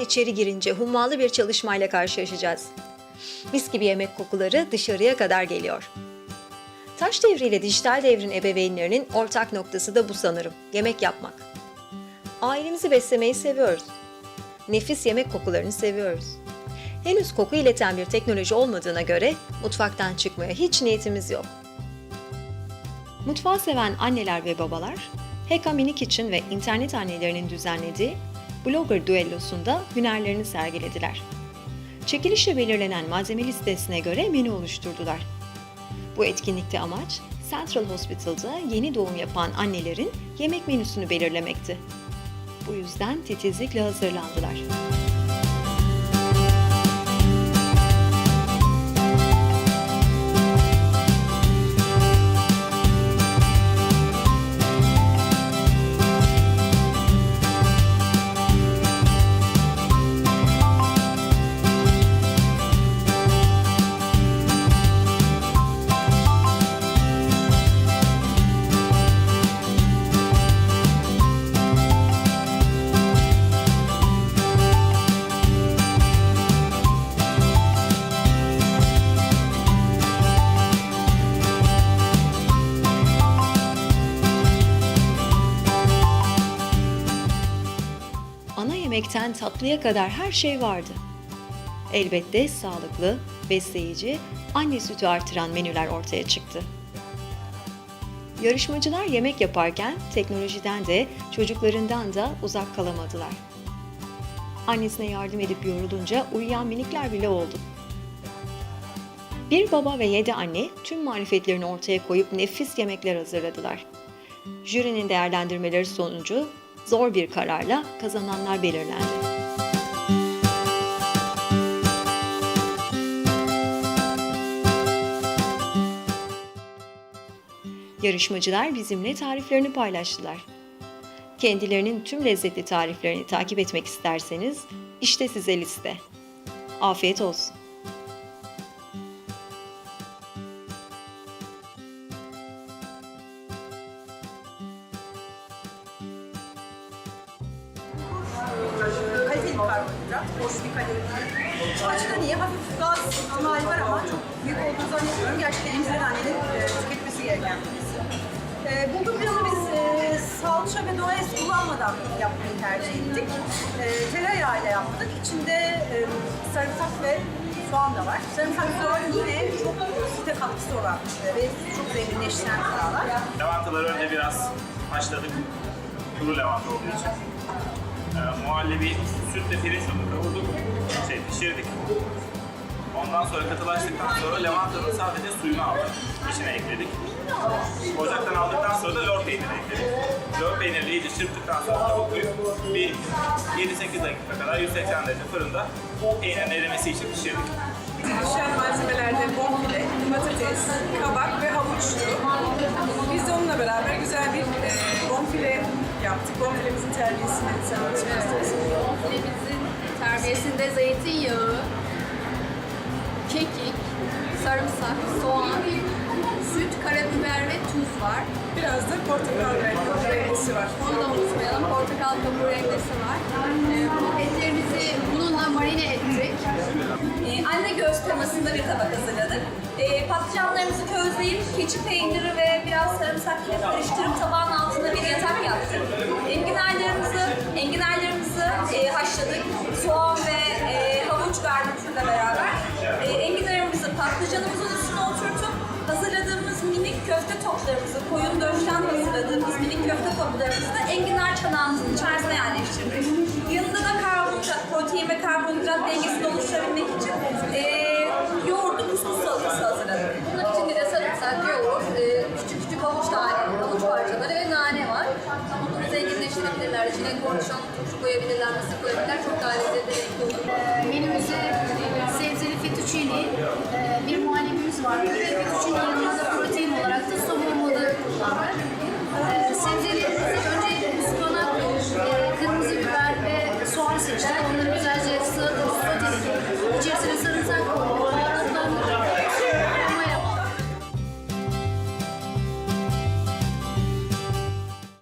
içeri girince hummalı bir çalışmayla karşılaşacağız. Mis gibi yemek kokuları dışarıya kadar geliyor. Taş devriyle dijital devrin ebeveynlerinin ortak noktası da bu sanırım. Yemek yapmak. Ailemizi beslemeyi seviyoruz. Nefis yemek kokularını seviyoruz. Henüz koku ileten bir teknoloji olmadığına göre mutfaktan çıkmaya hiç niyetimiz yok. Mutfağı seven anneler ve babalar, Heka Mini Kitchen ve internet annelerinin düzenlediği Blogger düellosunda hünerlerini sergilediler. Çekilişle belirlenen malzeme listesine göre menü oluşturdular. Bu etkinlikte amaç, Central Hospital'da yeni doğum yapan annelerin yemek menüsünü belirlemekti. Bu yüzden titizlikle hazırlandılar. Yemekten tatlıya kadar her şey vardı. Elbette sağlıklı, besleyici, anne sütü artıran menüler ortaya çıktı. Yarışmacılar yemek yaparken teknolojiden de çocuklarından da uzak kalamadılar. Annesine yardım edip yorulunca uyuyan minikler bile oldu. Bir baba ve yedi anne tüm marifetlerini ortaya koyup nefis yemekler hazırladılar. Jürinin değerlendirmeleri sonucu zor bir kararla kazananlar belirlendi. Yarışmacılar bizimle tariflerini paylaştılar. Kendilerinin tüm lezzetli tariflerini takip etmek isterseniz işte size liste. Afiyet olsun. Kaliteli karbonhidrat, boş bir kalori değil. Açıdan iyi, hafif gaz ihtimali var ama çok büyük olduğunu zannetmiyorum. Gerçekten emziren annenin e, tüketmesi gereken bir besin. E, bulgur pilavı biz e, salça ve domates kullanmadan yapmayı tercih ettik. E, tereyağıyla yaptık. İçinde e, sarımsak ve soğan da var. Sarımsak soğan yine çok süte katkısı olan e, ve çok zenginleştiren gıdalar. Lavantaları önce biraz haşladık. Kuru lavanta olduğu için. Ee, muhallebi sütle pirinç unu kavurduk. Şey, pişirdik. Ondan sonra katılaştıktan sonra lavantanın sadece suyunu aldık. İçine ekledik. Ocaktan aldıktan sonra da lor peyniri ekledik. Lor peynirini iyice çırptıktan sonra tavuk bir 7-8 dakika kadar 180 derece fırında peynirin erimesi için pişirdik. Düşen malzemelerde bonfile, patates, kabak ve havuçtu. Biz de onunla beraber güzel bir e, bonfile yaptık. Bonfilemizin terbiyesini sen anlatmak istersin. Bonfilemizin terbiyesinde zeytinyağı, kekik, sarımsak, soğan, süt, karabiber ve tuz var. Biraz da portakal rendesi var. Onu da unutmayalım. Portakal kabuğu rendesi var. Ee, etlerimizi bununla marine ettik. Ee, anne göğüs temasında bir tabak hazırladık. Ee, patlıcanlarımızı közleyip keçi peyniri ve biraz sarımsak ile karıştırıp tabağın altında bir yatak yaptık. Enginarlarımızı, enginarlarımızı e, haşladık. Soğan ve e, havuç garnitürle beraber. E, enginarımızı patlıcanımızın üstüne oturtup hazırladığımız minik köfte toplarımızı, koyun döşten hazırladığımız minik köfte toplarımızı da enginar çanağımızın içerisine yerleştirdik. Yanında da karbonhidrat, protein ve karbonhidrat dengesini oluşturabilmek için içine kornişon turşu koyabilirler, nasıl koyabilirler çok daha lezzetli olur. Menümüzde sebzeli fettuccine, e, bir muhallebimiz var. Fettuccine yanında